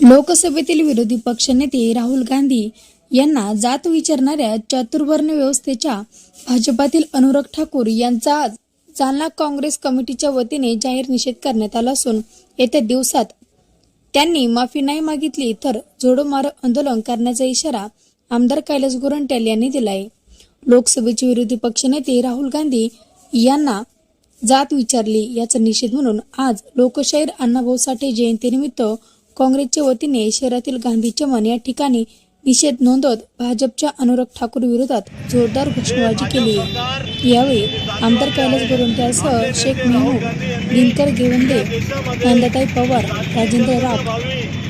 लोकसभेतील विरोधी पक्षनेते राहुल गांधी यांना जात विचारणाऱ्या चातुर्वर्ण व्यवस्थेच्या भाजपातील अनुराग ठाकूर यांचा आज जालना काँग्रेस कमिटीच्या वतीने जाहीर निषेध करण्यात आला असून येत्या दिवसात त्यांनी माफी नाही मागितली तर जोडो मारो आंदोलन करण्याचा इशारा आमदार कैलास गोरंट्याल यांनी दिलाय. लोकसभेचे विरोधी पक्षनेते राहुल गांधी यांना जात विचारली याचा निषेध म्हणून आज लोकशाहीर अण्णाभाऊ साठे जयंतीनिमित्त काँग्रेसच्या वतीने शहरातील गांधी चमन या ठिकाणी निषेध नोंदवत भाजपच्या अनुराग ठाकूर विरोधात जोरदार घोषणाबाजी केली. यावेळी आमदार कैलास गोरंट्यासह शेख मेहमूद दिनकर गेवंदे नंदाताई पवार राजेंद्र राव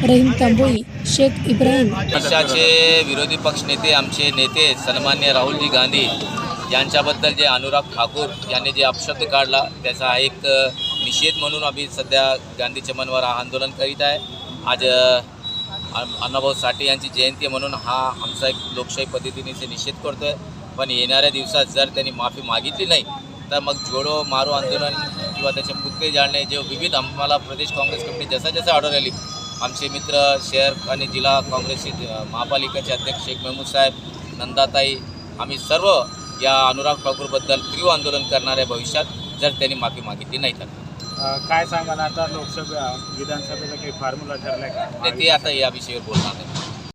रहीम तांबोळी शेख इब्राहिम. पक्षाचे विरोधी पक्ष नेते आमचे नेते सन्मान्य राहुलजी गांधी यांच्याबद्दल जे अनुराग ठाकूर यांनी जे अपशब्द काढला त्याचा एक निषेध म्हणून आम्ही सध्या गांधी चमनवर आंदोलन करीत आहे. आज अण्णाभाऊ साठे यांची जयंती म्हणून हा आमचा एक लोकशाही पद्धतीने निषेध करतो आहे पण येणाऱ्या दिवसात जर त्यांनी माफी मागितली नाही तर मग जोडो मारो आंदोलन किंवा त्याचे मुद्दे जाळणे जे विविध आम्हाला प्रदेश काँग्रेस कमिटी जसा जसा ऑर्डर आली आमचे मित्र शहर आणि जिल्हा काँग्रेसचे महापालिकेचे अध्यक्ष शेख महमूद साहेब नंदाताई आम्ही सर्व या अनुराग ठाकूरबद्दल तीव्र आंदोलन करणाऱ्या भविष्यात जर त्यांनी माफी मागितली नाही तर. काय सांगाल? आता लोकसभा विधानसभेचा काही फॉर्म्युला ठरलाय का? ते आता या विषयावर बोलणार नाही.